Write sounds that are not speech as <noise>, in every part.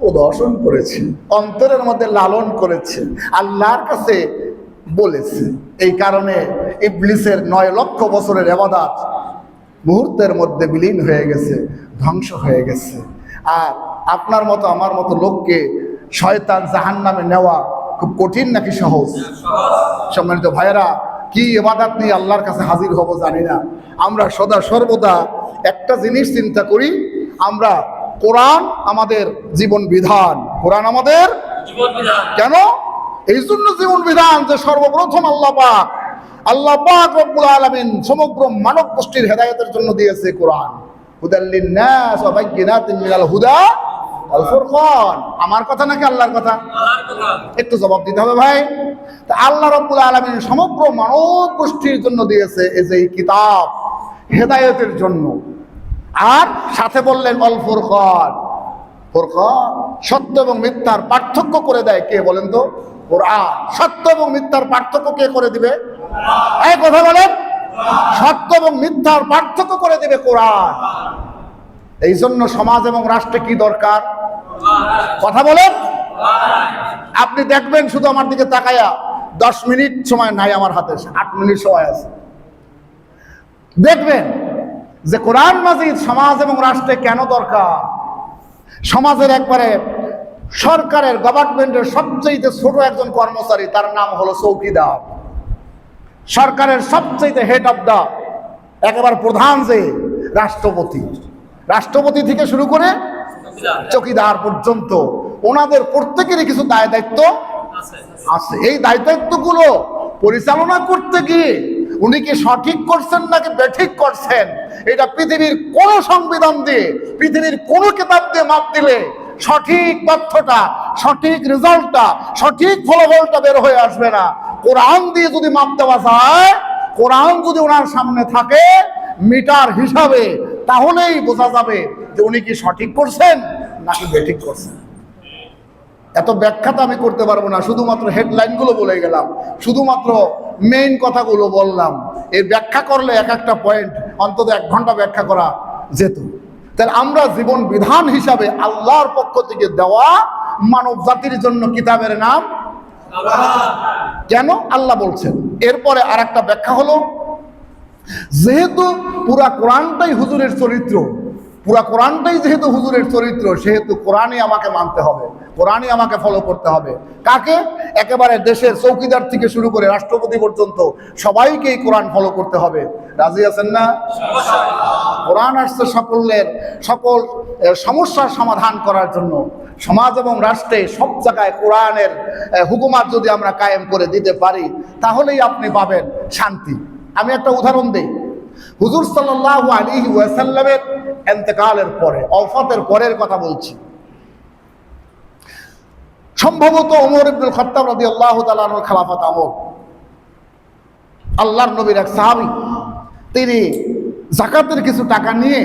প্রদর্শন করেছে, অন্তরের মধ্যে লালন করেছে, আল্লাহর কাছে বলেছে। এই কারণে ইবলিসের নয় লক্ষ বছরের এবাদাত মুহূর্তের মধ্যে বিলীন হয়ে গেছে, ধ্বংস হয়ে গেছে। আর আপনার মতো, আমার মতো লোককে শয়তান জাহান নামে নেওয়া খুব কঠিন নাকি সহজ? সম্মানিত ভাইয়েরা, কি এবাদাত নিয়ে আল্লাহর কাছে হাজির হব জানি না। আমরা সদা সর্বদা একটা জিনিস চিন্তা করি, আমরা কোরআন আমাদের জীবন বিধান। কোরআন আমাদের কেন? এই জন্য জীবন বিধান যে সর্বপ্রথম আল্লাহ পাক আল্লাহ পাক রব্বুল আলামিন সমগ্র মানব গোষ্ঠীর হেদায়েতের জন্য দিয়েছে কোরআন। হুদা ওয়াল ফুরকান। আমার কথা নাকি আল্লাহর কথা? একটু জবাব দিতে হবে ভাই। তা আল্লাহ রব্বুল আলামিন সমগ্র মানব গোষ্ঠীর জন্য দিয়েছে এই যে কিতাব হেদায়েতের জন্য। আর সাথে বললেন, অল ফুরকান। ফুরকান সত্য এবং মিথ্যার পার্থক্য করে দেয় কে বলেন তো? কোরআন সত্য এবং মিথ্যার পার্থক্য কে করে দিবে? এই কথা বলেন। সত্য এবং মিথ্যার পার্থক্য করে দিবে কোরআন। এই জন্য সমাজ এবং রাষ্ট্রে কি দরকার? কথা বলেন। আপনি দেখবেন শুধু আমার দিকে তাকায়া, দশ মিনিট সময় নাই আমার হাতে, আট মিনিট সময় আছে। দেখবেন যে কোরআন মাজিদ সমাজ এবং রাষ্ট্রে কেন দরকার? সমাজের একবারে সরকারের গভর্নমেন্টের সবচেয়ে ছোট একজন কর্মচারী, তার নাম হলো চৌকিদার সরকারের সবচেয়ে হেড অফ দা একেবারে প্রধান যে রাষ্ট্রপতি। রাষ্ট্রপতি থেকে শুরু করে চকিদার পর্যন্ত। ওনাদের প্রত্যেকেরই কিছু দায় দায়িত্ব আছে। এই দায় দায়িত্বগুলো পরিচালনা করতে গিয়ে উনি কি সঠিক করছেন নাকি বেঠিক করছেন? এটা পৃথিবীর কোন সংবিধান দিয়ে, পৃথিবীর কোন কিতাব দিয়ে মাপ দিলে সঠিক তথ্যটা, সঠিক রেজাল্টটা, সঠিক ফলাফলটা বের হয়ে আসবে না। কোরআন দিয়ে যদি মাপ দেওয়া যায়, কোরআন যদি ওনার সামনে থাকে, মিটার হিসাবে, তাহলেই বোঝা যাবে যে উনি কি সঠিক করছেন নাকি বেঠিক করছেন। এত ব্যাখ্যা তো আমি করতে পারব না, শুধুমাত্র হেডলাইনগুলো বলে গেলাম। শুধুমাত্র মেইন কথাগুলো বললাম। এই ব্যাখ্যা করলে এক একটা পয়েন্ট অন্তত এক ঘণ্টা ব্যাখ্যা করা যেত। তাহলে আমরা জীবন বিধান হিসাবে আল্লাহর পক্ষ থেকে দেওয়া মানব জাতির জন্য কিতাবের নাম কেন আল্লাহ বলছেন? এরপরে আর একটা ব্যাখ্যা হলো, যেহেতু পুরা কোরআনটাই হুজুরের চরিত্র পুরা কোরআনটাই যেহেতু হুজুরের চরিত্র, সেহেতু কোরআনই আমাকে মানতে হবে, কোরআনই আমাকে ফলো করতে হবে। কাকে? একেবারে দেশের চৌকিদার থেকে শুরু করে রাষ্ট্রপতি পর্যন্ত সবাইকেই কোরআন ফলো করতে হবে। রাজি আছেন না? কোরআন আসছে সকলের, সকল সমস্যার সমাধান করার জন্য। সমাজ এবং রাষ্ট্রে সব জায়গায় কোরআনের হুকুমাত যদি আমরা কায়েম করে দিতে পারি, তাহলেই আপনি পাবেন শান্তি। আমি একটা উদাহরণ দিই। হুজুর সাল্লাল্লাহু আলাইহি ওয়াসাল্লামের এন্তেকালের পরে অফাতের পরের কথা বলছি। সম্ভবত ওমর ইবনুল খাত্তাব তাআলা আনহুর খেলাফত আমল। আল্লাহর নবীর এক সাহাবী, তিনি জাকাতের কিছু টাকা নিয়ে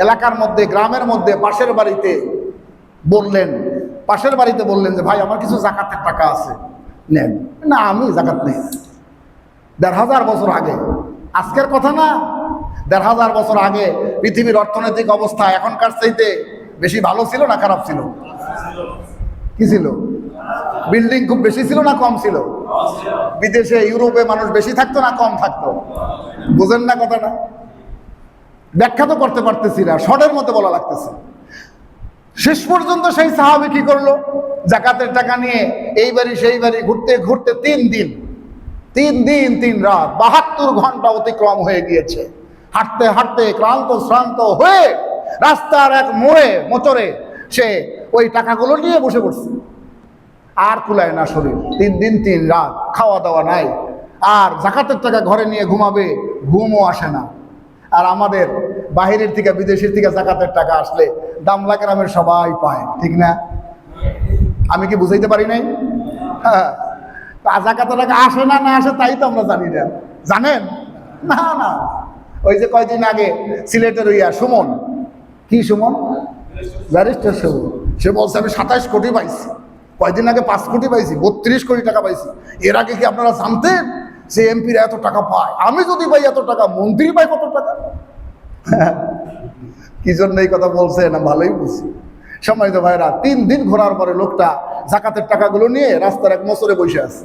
এলাকার মধ্যে, গ্রামের মধ্যে, পাশের বাড়িতে বললেন, পাশের বাড়িতে বললেন যে, ভাই, আমার কিছু জাকাতের টাকা আছে, নেন। না, আমি জাকাত নেই। দেড় হাজার বছর আগে আজকের কথা না, দেড় হাজার বছর আগে পৃথিবীর অর্থনৈতিক অবস্থা এখনকার চাইতে বেশি ভালো ছিল না খারাপ ছিল? কি ছিল? বিল্ডিং খুব বেশি ছিল না কম ছিল? বিদেশে, ইউরোপে মানুষ বেশি থাকতো না, কম থাকতো? বুঝেন না কথাটা? ব্যাখ্যা তো করতে পারতেছি না, শর্টের মধ্যে বলা লাগতেছে। শেষ পর্যন্ত সেই সাহাবি কি করল? জাকাতের টাকা নিয়ে এই বাড়ি সেই বাড়ি ঘুরতে ঘুরতে তিন দিন তিন দিন, তিন রাত, বাহাত্তর ঘণ্টা অতিক্রম হয়ে গিয়েছে। হাঁটতে হাঁটতে ক্লান্ত, শ্রান্ত হয়ে রাস্তার এক মোড়ে মোচরে সে ওই টাকাগুলো নিয়ে বসে পড়ছে। আর কুলায় না শরীর। তিন দিন, তিন রাত, খাওয়া দাওয়া নাই। আর জাকাতের টাকা ঘরে নিয়ে ঘুমাবে, ঘুমও আসে না। আর আমাদের বাহিরের থেকে, বিদেশের থেকে জাকাতের টাকা আসলে দামলা গ্রামের সবাই পায়, ঠিক না? আমি কি বুঝাইতে পারি নাই? হ্যাঁ। তা জাকাতের টাকা আসে না না আসে তাই তো আমরা জানি না। জানেন? না না। ওই যে কয়দিন আগে সিলেটের ইয়া সুমন। কি সুমন? ব্যারিস্টার সুমন। সে বলছে, আমি সাতাইশ কোটি পাইছি। কয়দিন আগে পাঁচ কোটি পাইছি, বত্রিশ কোটি টাকা পাইছি। এর আগে কি আপনারা জানতেন সে এমপিরা এত টাকা পায়? আমি যদি পাই এত টাকা, মন্ত্রী পাই কত টাকা? <laughs> কি জন্য এই কথা বলছে, না ভালোই বুঝছি। সম্মানিত ভাইরা, তিন দিন ঘোরার পরে লোকটা জাকাতের টাকাগুলো নিয়ে রাস্তার এক মসরে বসে আছে।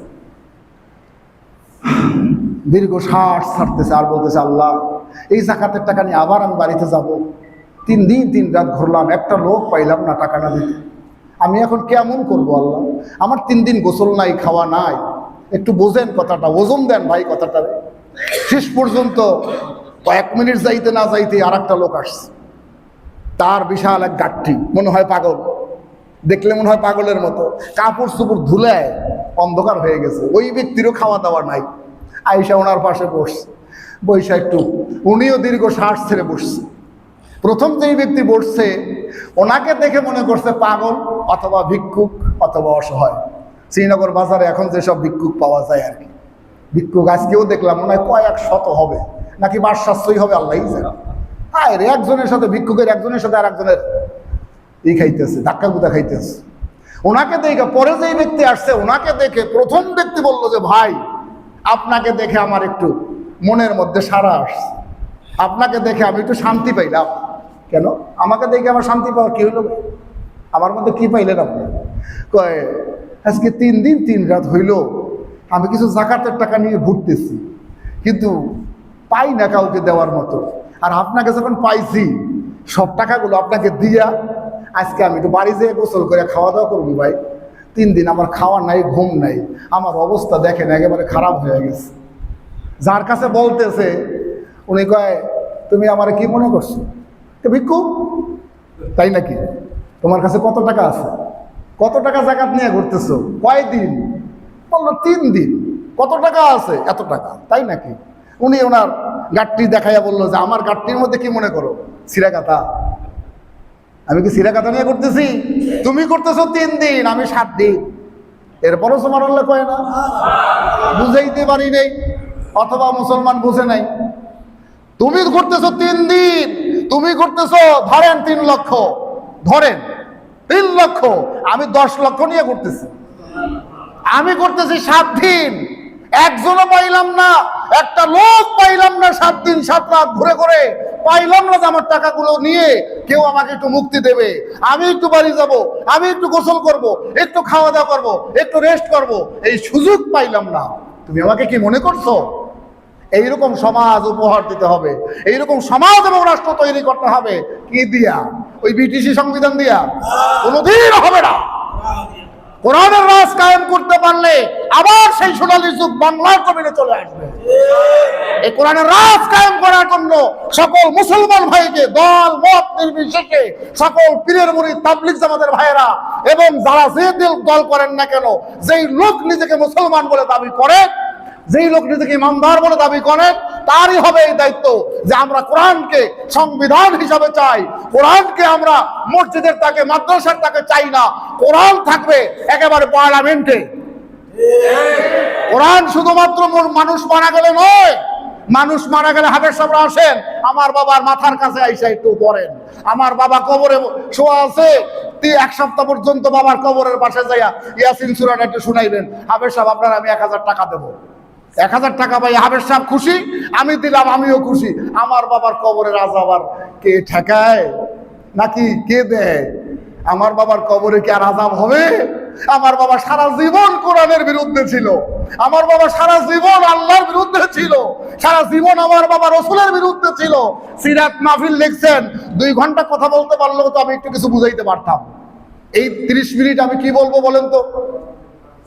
দীর্ঘ শ্বাস ছাড়তেছে আর বলতেছে, আল্লাহ, এই জাকাতের টাকা নিয়ে আবার আমি বাড়িতে যাব। তিন দিন তিন রাত ঘুরলাম, একটা লোক পাইলাম না টাকাটা দিতে। আমি এখন কেমন করব আল্লাহ? আমার তিন দিন গোসল নাই, খাওয়া নাই। একটু বোঝেন কথাটা, ওজন দেন ভাই কথাটা। শেষ পর্যন্ত কয়েক মিনিট যাইতে না যাইতে আর একটা লোক আসছে। তার বিশাল এক গাঠটি, মনে হয় পাগল। দেখলে মনে হয় পাগলের মতো। কাপড় চুপড় ধুলে অন্ধকার হয়ে গেছে। ওই ব্যক্তিরও খাওয়া দাওয়া নাই। আইসা ওনার পাশে বসছে। বৈশা একটু, উনিও দীর্ঘ শ্বাস ছেড়ে বসছে। প্রথম যেই ব্যক্তি বসছে, ওনাকে দেখে মনে করছে পাগল অথবা ভিক্ষুক অথবা অসহায়। শ্রীনগর বাজারে এখন যেসব ভিক্ষুক পাওয়া যায় আর কি। ভিক্ষুক আজকেও দেখলাম মনে হয় কয়েক শত হবে। নাকি বাস সাশ্রয়ী হবে আল্লাহ জানে। হায় রে একজনের সাথে, ভিক্ষুকের একজনের সাথে আর একজনের এই খাইতেছে, ধাক্কা গুদা খাইতেছে। ওনাকে দেখে, পরে যেই ব্যক্তি আসছে, ওনাকে দেখে প্রথম ব্যক্তি বলল যে, ভাই, আপনাকে দেখে আমার একটু মনের মধ্যে সারা আসছে। আপনাকে দেখে আমি একটু শান্তি পাইলাম। কেন? আমাকে দেখে আমার শান্তি পাওয়া কি হইল আমার মধ্যে কি পাইলেন আপনি? কয়, আজকে তিন দিন তিন রাত হইল, আমি কিছু জাকাতের টাকা নিয়ে ঘুরতেছি, কিন্তু পাই না কাউকে দেওয়ার মতো। আর আপনাকে যখন পাইছি, সব টাকাগুলো আপনাকে দিয়া আজকে আমি একটু বাড়ি যেয়ে গোসল করে খাওয়া দাওয়া করব ভাই। তিন দিন আমার খাওয়া নাই, ঘুম নাই। আমার অবস্থা দেখেন, একেবারে খারাপ হয়ে গেছে। যার কাছে বলতেছে, উনি কয়, তুমি আমার কি মনে করছ? ভিক্ষু, তাই নাকি? তোমার কাছে কত টাকা আছে? কত টাকা জাকাত নিয়ে ঘুরতেছো? কয় দিন বলল, তিন দিন। কত টাকা আছে? এত টাকা। তাই নাকি? উনি ওনার গাঠটি দেখাইয়া বলল যে, আমার গাঠটির মধ্যে কি মনে করো? সিরাকাতা? আমি কি সিরাকাতা নিয়ে করতেছি? তুমি করতেছো তিন দিন, আমি সাত দিন। এরপরও তোমার আল্লাহ কয় না। বুঝাইতে পারি নেই, অথবা মুসলমান বুঝে নাই। তুমি করতেছো তিন দিন, তুমি করতেছো ধরেন তিন লক্ষ, ধরেন তিন লক্ষ, আমি দশ লক্ষ নিয়ে করতেছি। আমি করতেছি সাত দিন একজনও পাইলাম না, একটা লোক পাইলাম না সাত দিন, সাত রাত ঘুরে ঘুরে। পাইলাম না আমার টাকাগুলো নিয়ে কেউ আমাকে একটু মুক্তি দেবে। আমি একটু বাড়ি যাব, আমি একটু গোসল করব, একটু খাওয়া দাওয়া করব, একটু রেস্ট করব, এই সুযোগ পাইলাম না। তুমি আমাকে কি মনে করছ? এইরকম সমাজ উপহার দিতে হবে, এইরকম সমাজ এবং রাষ্ট্র তৈরি করতে হবে। কি দিয়া? ওই বিটিসি সংবিধান দিয়া? কোনোদিন হবে না। কোরআনের রাজ কায়েম করতে পারলে আবার সেই সোনালি যুগ বাংলার কবিরে চলে আসবে। এই কোরআনের রাজ কায়েম করার জন্য সকল মুসলমান ভাইকে, দল, মত নির্বিশেষে সকল পীরের মুড়ি তাবলিক জামাতের ভাইয়েরা এবং যারা যে দিল করেন না কেন, যেই লোক নিজেকে মুসলমান বলে দাবি করে যেই লোক নিজেকে ইমানদার বলে দাবি করেন, তারই হবে এই দায়িত্ব যে আমরা কোরআনকে সংবিধান হিসাবে চাই। কোরআনকে আমরা মসজিদের তাকে, মাদ্রাসার তাকে চাই না। কোরআন থাকবে একেবারে পার্লামেন্টে কোরআন শুধুমাত্র মানুষ মারা গেলে নয়, মানুষ মারা গেলে হাবের সামনে আসেন, আমার বাবার মাথার কাছে আইসা একটু পড়েন। আমার বাবা কবরে শোয়া আছে এক সপ্তাহ পর্যন্ত বাবার কবরের পাশে যাইয়া ইয়াসিন সুরাটা একটু শুনাইবেন। হাবের সাহেব, আপনার আমি এক হাজার টাকা দেবো। এক হাজার টাকা পাই হাবের সাহেব খুশি? আমি দিলাম, আমিও খুশি। আমার বাবার কবরের আজাব আর কে ঠেকায়? নাকি কে দেয়? আমার বাবার কবরে কি আর আজাব হবে? আমার বাবা সারা জীবন কোরআনের বিরুদ্ধে ছিল। আমার বাবা সারা জীবন আল্লাহর বিরুদ্ধে ছিল। সারা জীবন আমার বাবা রসুলের বিরুদ্ধে ছিল। সিরাত মাহফিল লিখছেন। দুই ঘণ্টা কথা বলতে পারলেও তো আমি একটু কিছু বুঝাইতে পারতাম। এই তিরিশ মিনিট আমি কি বলব বলেন তো?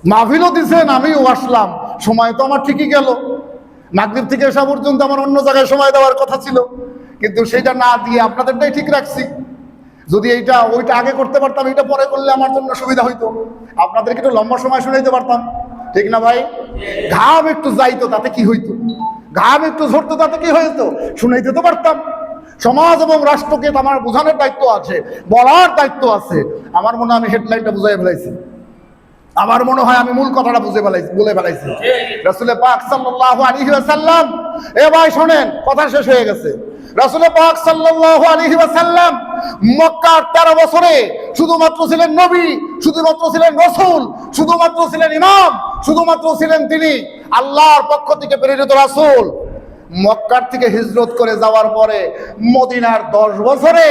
মাহফিলও দিছেন, আমিও আসলাম। সময় তো আমার ঠিকই গেল। মাগরীব থেকে এসা পর্যন্ত আমার অন্য জায়গায় সময় দেওয়ার কথা ছিল। কিন্তু সেটা না দিয়ে আপনাদেরটাই ঠিক রাখছি। যদি এইটা, ওইটা আগে করতে পারতাম এটা পরে করলে আমার জন্য সুবিধা হইতো। আপনাদেরকে একটু লম্বা সময় শুনাইতে পারতাম। ঠিক না ভাই? ঘাম একটু যাইতো, তাতে কি হইতো? ঘাম একটু ঝরতো, তাতে কি হইতো? শুনাইতে তো পারতাম। সমাজ এবং রাষ্ট্রকে আমার বোঝানোর দায়িত্ব আছে, বলার দায়িত্ব আছে। আমার মনে আমি হেডলাইনটা বুঝাই ফেলাইছি। আমার মনে হয় আমি মূল কথাটা বুঝে ফেলাইছি বলে ফেলাইছি। রাসুলে পাক সাল্লাল্লাহু এ ভাই শোনেন, কথা শেষ হয়ে গেছে। মক্কার 13 বছরে শুধুমাত্র ছিলেন নবী, শুধুমাত্র ছিলেন শুধুমাত্র ছিলেন শুধুমাত্র ছিলেন তিনি, আল্লাহর পক্ষ থেকে প্রেরিত রাসূল। মক্কার থেকে হিজরত করে যাওয়ার পরে মদিনার দশ বছরে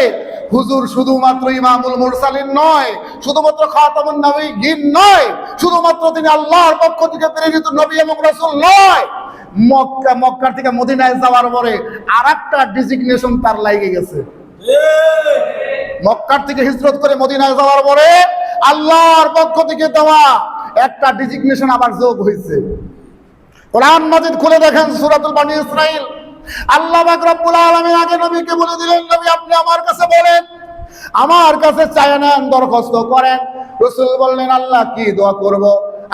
হুজুর শুধুমাত্র ইমামুল মুরসালিন নয়, শুধুমাত্র খাতামুন নবীন নয়, শুধুমাত্র তিনি আল্লাহর পক্ষ থেকে প্রেরিত নবী এবং রাসূল নয়। মক্কা, মক্কার থেকে মদিনায় যাওয়ার পরে আর একটা ডিজিগনেশন তার লাগে গেছে। মক্কার থেকে হিজরত করে মদিনায় যাওয়ার পরে আল্লাহর পক্ষ থেকে দেওয়া একটা ডিজিগনেশন আবার যোগ হয়েছে। কোরআন মাজিদ খুলে দেখেন সূরাতুল বানি ইসরাইল আল্লাহ রব্বুল আলামিন আগে নবীকে বলে দিলেন, নবী, আপনি আমার কাছে বলেন। আমার কাছে চায় নেন, দরখাস্ত করেন। রাসূল বললেন, আল্লাহ, কি দোয়া করব?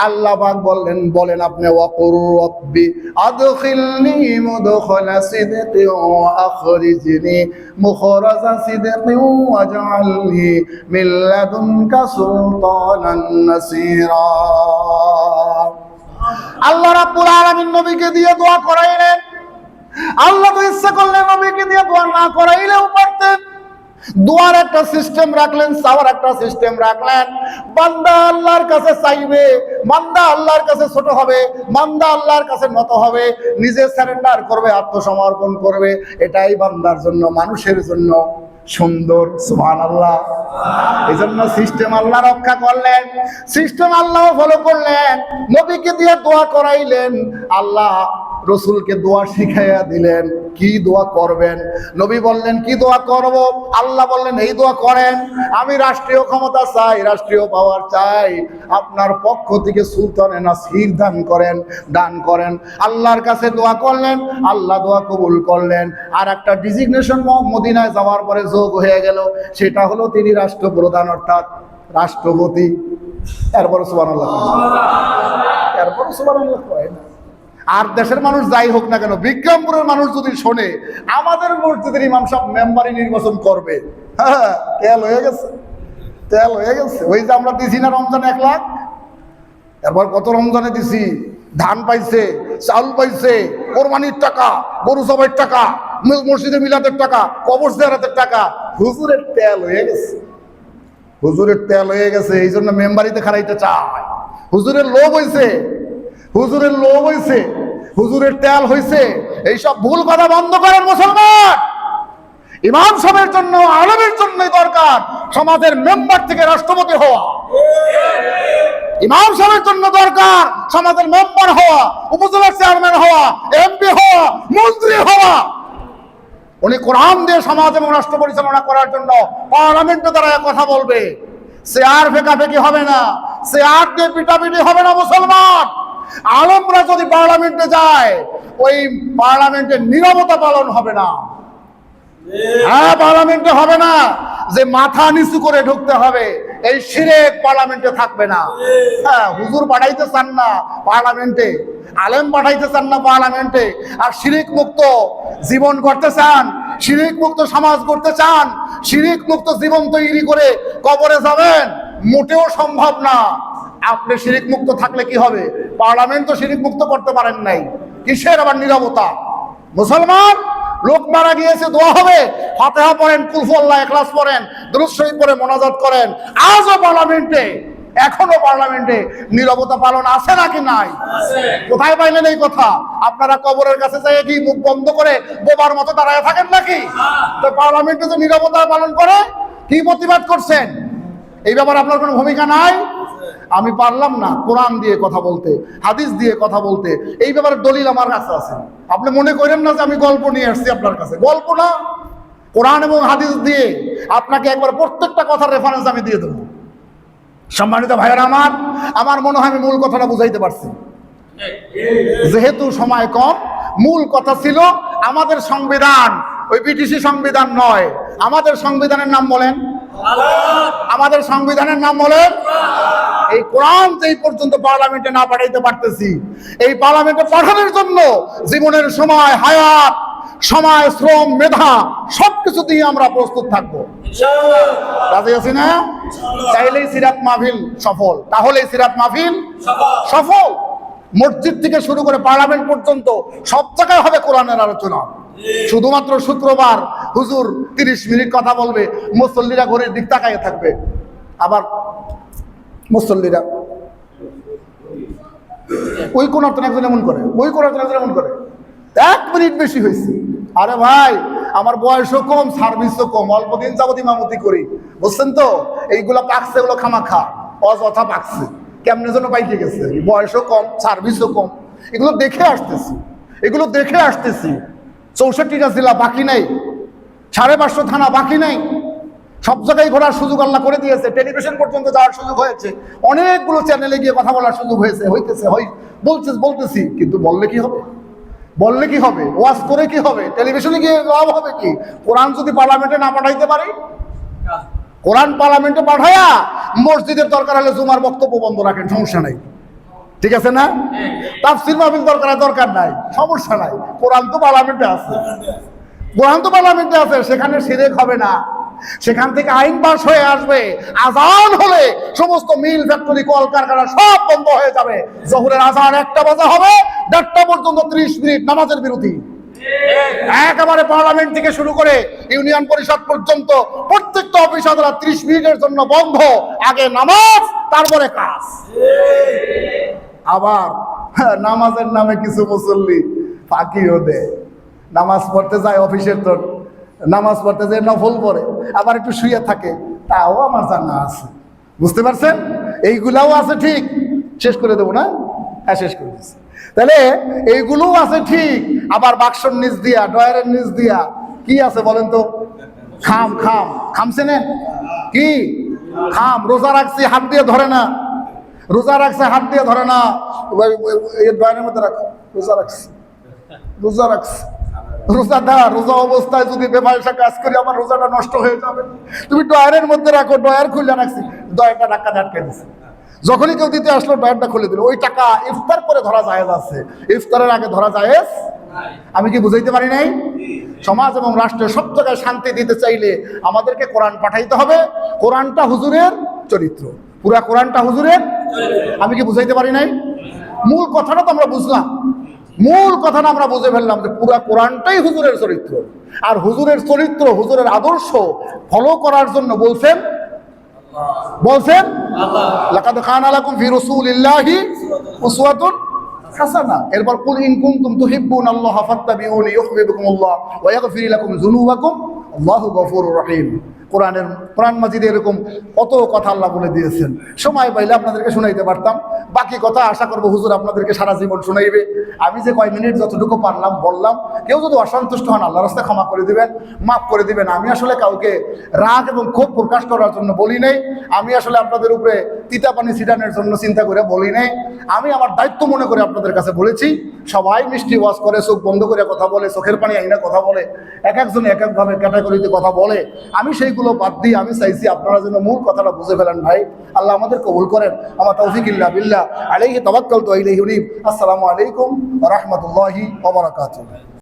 আল্লাহ পাক বললেন, বলেন আপনি, ওয়াকুর রব্বি আদখিলনি মুদখালা সিদকি ওয়া আখরিজনি মুখরাজা সিদকি ওয়াজআলনি মিন লাদুনকা সুলতানান নাসীরা। আল্লাহ রাব্বুল আলামিন নবীকে দিয়ে দোয়া করাইলেন। আল্লাহ তো ইচ্ছা করলে নবীকে দিয়ে দোয়া না করাইলেও পারতেন। দোয়ার একটা সিস্টেম রাখলেন, চাওয়ার একটা সিস্টেম রাখলেন। বান্দা আল্লাহর কাছে চাইবে, বান্দা আল্লাহর কাছে ছোট হবে, বান্দা আল্লাহর কাছে নত হবে, নিজে স্যারেন্ডার করবে, আত্মসমর্পণ করবে। এটাই বান্দার জন্য, মানুষের জন্য। সুন্দর সুহান আল্লাহ এই জন্য সিস্টেম আল্লাহ রক্ষা করলেন, সিস্টেম আল্লাহ ফলো করলেন, নবীকে দিয়ে দোয়া করাইলেন, আল্লাহ রসুলকে দোয়া শিখাইয়া দিলেন, কি দোয়া করবেন? নবী বললেন, কি দোয়া করব? আল্লাহ বললেন, এই দোয়া করেন। আমি রাষ্ট্রীয় ক্ষমতা চাই, রাষ্ট্রীয় পাওয়ার চাই। আপনার পক্ষ থেকে সুলতানে নাসির দান করেন দান করেন। আল্লাহর কাছে দোয়া করলেন, আল্লাহ দোয়া কবুল করলেন। আর একটা ডিজিগনেশন মদিনায় যাওয়ার পরে যোগ হয়ে গেল, সেটা হলো তিনি রাষ্ট্রপ্রধান, অর্থাৎ রাষ্ট্রপতি। এরপর সুবান আল্লাহ এরপর সুবান আল্লাহ কয়। না আর দেশের মানুষ যাই হোক না কেন, বিক্রমপুরের মানুষ যদি শোনে, আমাদের মসজিদের ইমাম সব মেম্বারই নির্বাচন করবে। হ্যাঁ তেল হয়ে গেছে। তেল হয়ে গেছে। ওই যে আমরা দিছি না রমজান এক লাখ, এরপর কত রমজানে দিছি? ধান পাইছে, চাউল পাইছে, কোরবানির টাকা, গরু সবাই টাকা মসজিদে মিলাদের টাকা, কবর দেয়ারাতের টাকা। হুজুরের তেল হয়ে গেছে। হুজুরের তেল হয়ে গেছে, এই জন্য মেম্বারিতে খারাইতে চায়। হুজুরের লোভ হয়েছে হুজুরের লোভ হয়েছে হুজুরের তেল হয়েছে এইসব ভুল কথা বন্ধ করেন মুসলমান। ইমাম সাহেবের জন্য, আলমের জন্যই দরকার সমাজের মেম্বার থেকে রাষ্ট্রপতি হওয়া। ইমাম সাহেবের জন্য দরকার সমাজের মেম্বার হওয়া, উপজেলার চেয়ারম্যান হওয়া এমপি হওয়া, মন্ত্রী হওয়া। উনি কোরআন দিয়ে সমাজ এবং রাষ্ট্র পরিচালনা করার জন্য পার্লামেন্টে দাঁড়ায় কথা বলবে। সে আর ফেকাফেকি হবে না সে আর দিয়ে পিটাপিটি হবে না মুসলমান। আলমরা যদি পার্লামেন্টে যায়, ওই পার্লামেন্টে নীরবতা পালন হবে না। হ্যাঁ পার্লামেন্টে হবে না, যে মাথা নিচু করে ঢুকতে হবে, এই সিরেক পার্লামেন্টে থাকবে না। হ্যাঁ হুজুর পাঠাইতে চান না পার্লামেন্টে, আলেম পাঠাইতে চান না পার্লামেন্টে, আর শিরিক মুক্ত জীবন করতে চান শিরিক মুক্ত সমাজ করতে চান শিরিক মুক্ত জীবন তৈরি করে কবরে যাবেন, মোটেও সম্ভব না। আপনি শিরিক মুক্ত থাকলে কি হবে? পার্লামেন্ট তো শিরিক মুক্ত করতে পারেন নাই। কিসের আবার নিরবতা? মুসলমান লোক মারা গিয়েছে দোয়া হবে। ফাতেহা পড়েন কুলফল্লাহ এখলাস পড়েন দুরুদ শরীফ পড়ে মোনাজাত করেন। আজও পার্লামেন্টে এখনও পার্লামেন্টে নীরবতা পালন আছে নাকি নাই? কোথায় পাইলেন এই কথা? আপনারা কবরের কাছে যাই কি মুখ বন্ধ করে বোবার মতো দাঁড়ায় থাকেন নাকি? তো পার্লামেন্টে যে নীরবতা পালন করে কি প্রতিবাদ করছেন? এই ব্যাপারে আপনার কোনো ভূমিকা নাই? আমি পারলাম না কোরআন দিয়ে কথা বলতে, হাদিস দিয়ে কথা বলতে। এই ব্যাপারে দলিল আমার কাছে আছে। আপনি মনে করেন না যে আমি গল্প নিয়ে আসছি আপনার কাছে? গল্প না। কোরআন এবং হাদিস দিয়ে আপনাকে একবার প্রত্যেকটা কথার রেফারেন্স আমি দিয়ে দেবো। সম্মানিত ভাইয়েরা আমার আমার মনে হয় আমি মূল কথাটা বুঝাইতে পারছি। যেহেতু সময় কম, মূল কথা ছিল আমাদের সংবিধান। ওই বিটিসি সংবিধান নয়। আমাদের সংবিধানের নাম বলেন আমাদের সংবিধানের নাম বলেন এই কোরআন এই পর্যন্ত পার্লামেন্টে না পাঠাইতে পারতেছি এই পার্লামেন্টে পাঠানোর জন্য জীবনের সময় হায়াত সময় শ্রম মেধা সবকিছু দিয়ে আমরা প্রস্তুত থাকব। রাজি আছি না? চাইলেই সিরাত মাহফিল সফল। তাহলে সিরাত মাহফিল সফল। মসজিদ থেকে শুরু করে পার্লামেন্ট পর্যন্ত সব জায়গায় হবে কোরআনের আলোচনা। শুধুমাত্র শুক্রবার হুজুর তিরিশ মিনিট কথা বলবে, মুসল্লিরা ঘরের দিক তাকাইয়ে থাকবে। আবার মুসল্লিরা ওই কোন একজন এমন করে? ওই কোন একজন এমন করে? এক মিনিট বেশি হয়েছে। আরে ভাই, আমার বয়সও কম সার্ভিসও কম, অল্প দিন যাবত ইমামতি করি। বুঝছেন তো? এইগুলো পাকছে এগুলো খামাখা, অযথা পাকছে। কেমনে যেন পাইকে গেছে। বয়সও কম সার্ভিসও কম। এগুলো দেখে আসতেছি। এগুলো দেখে আসতেছি। চৌষট্টিটা জেলা বাকি নাই সাড়ে পাঁচশো থানা বাকি নাই। সব জায়গায় ঘোরার সুযোগ আল্লাহ করে দিয়েছে টেলিভিশন পর্যন্ত যাওয়ার সুযোগ হয়েছে। অনেকগুলো চ্যানেলে গিয়ে কথা বলার সুযোগ হয়েছে হইতেছে হই বলছে বলতেছি কিন্তু বললে কি হবে? বললে কি হবে? ওয়াজ করে কি হবে? টেলিভিশনে গিয়ে লাভ হবে কি? কোরআন যদি পার্লামেন্টে না পাঠাইতে পারি? কোরআন পার্লামেন্টে পাঠায়া মসজিদের দরকার হলে জুমার বক্তব্য বন্ধ রাখেন সমস্যা নাই। ঠিক আছে না? তাফসির মাহফিল দরকার দরকার নাই, সমস্যা নাই। কোরআন তো পার্লামেন্টে আছে। কোরআন তো পার্লামেন্টে আছে, সেখানে সিরেক হবে না। সেখান থেকে আইন পাস হয়ে আসবে, আজান হলে সমস্ত মিল, ফ্যাক্টরি, কলকারখানা সব বন্ধ হয়ে যাবে। জহুরের আজান একটা বাজা হবে, দেড়টা পর্যন্ত ত্রিশ মিনিট নামাজের বিরতি। একেবারে পার্লামেন্ট থেকে শুরু করে ইউনিয়ন পরিষদ পর্যন্ত প্রত্যেকটা অফিস আদালত ত্রিশ মিনিটের জন্য বন্ধ, আগে নামাজ, তারপরে কাজ। আবার নামাজের নামে কিছু মুসল্লি ফাঁকিও দেয়। নামাজ পড়তে যায় অফিসের তোর নামাজ পড়তে যায় নফল পড়ে, আবার একটু শুয়ে থাকে, তাও আমার জানা আছে। বুঝতে পারছেন? এইগুলাও আছে ঠিক। শেষ করে দেবো না? হ্যাঁ শেষ করে দিচ্ছি তাহলে এইগুলোও আছে ঠিক। আবার বাক্সর নিচ দিয়া ডয়ারের নিচ দিয়া, কি আছে বলেন তো? খাম খাম। খামছে না? কি? খাম। রোজা রাখছি, হাত দিয়ে ধরে না। রোজা রাখছে, হাত দিয়ে ধরে না। ডয়ারের মধ্যে রাখো, রোজা রাখছি। রোজা রাখছি। রোজা অবস্থায় যদি বেমায়সা কাজ করি, আমার রোজাটা নষ্ট হয়ে যাবে। তুমি ডয়ারের মধ্যে রাখো ডয়ার খুলে রাখছি ডয়ারটা ধাক্কা ধাক্কা দিছে। যখনই কেউ দিতে আসলো ডয়ারটা খুলে দিল। ওই টাকা ইফতার করে ধরা জায়েজ আছে। ইফতারের আগে ধরা জায়েজ? আমি কি বুঝাইতে পারি নাই? সমাজ এবং রাষ্ট্রের সব জায়গায় শান্তি দিতে চাইলে আমাদেরকে কোরআন পাঠাইতে হবে। কোরআনটা হুজুরের চরিত্র। পুরা কোরআনটা হুজুরের আমি কি বুঝাইতে পারি নাই? মূল কথাটা তো আমরা বুঝলাম। মূল কথাটা আমরা বুঝে ফেললাম যে পুরা কোরআনটাই হুজুরের চরিত্র। আর হুজুরের চরিত্র, হুজুরের আদর্শ ফলো করার জন্য বলছেন? বলছেন? লাকাদ খানা লাকুম ফি রাসূলিল্লাহি উসওয়াতুন হাসানা। এরপর কুল ইন কুনতুম তুহিব্বুন আল্লাহ ফাত্তাবিউনি ইউহিব্বুকুমুল্লাহ ওয়া ইয়াগফির লাকুম যুনুবাকুম। আল্লাহু গফুরুর রহিম। কোরআনের, কোরআন মাজিদে এরকম কত কথা আল্লাহ বলে দিয়েছেন। সময় পাইলে আপনাদেরকে শুনাইতে পারতাম। বাকি কথা আশা করব হুজুর আপনাদেরকে সারা জীবন শুনাইবে। আমি যে কয় মিনিট যতটুকু পারলাম, বললাম। কেউ যদি অসন্তুষ্ট হন আল্লাহ রাস্তায় ক্ষমা করে দিবেন, মাফ করে দিবেন। আমি আসলে কাউকে রাগ এবং ক্ষোভ প্রকাশ করার জন্য বলি নাই। আমি আসলে আপনাদের উপরে তিতা পানি ছিটানোর জন্য চিন্তা করে বলি নাই। আমি আমার দায়িত্ব মনে করে আপনাদের কাছে বলেছি, সবাই মিষ্টি ওয়াজ করে, চোখ বন্ধ করে কথা বলে, চোখের পানি আইনা কথা বলে, এক একজন এক একভাবে ক্যাটাগরিতে কথা বলে, আমি সেইগুলো বাদ দিয়ে আমি চাইছি আপনারা যেন মূল কথাটা বুঝে ফেলেন ভাই। আল্লাহ আমাদের কবুল করেন। আমার তৌফিক ইল্লা বিল্লাহ। আলাইহি তাওয়াক্কালতু আলাইহি উনীব। আসসালামু আলাইকুম রাহমাতুল্লাহি বারাকাতুহু।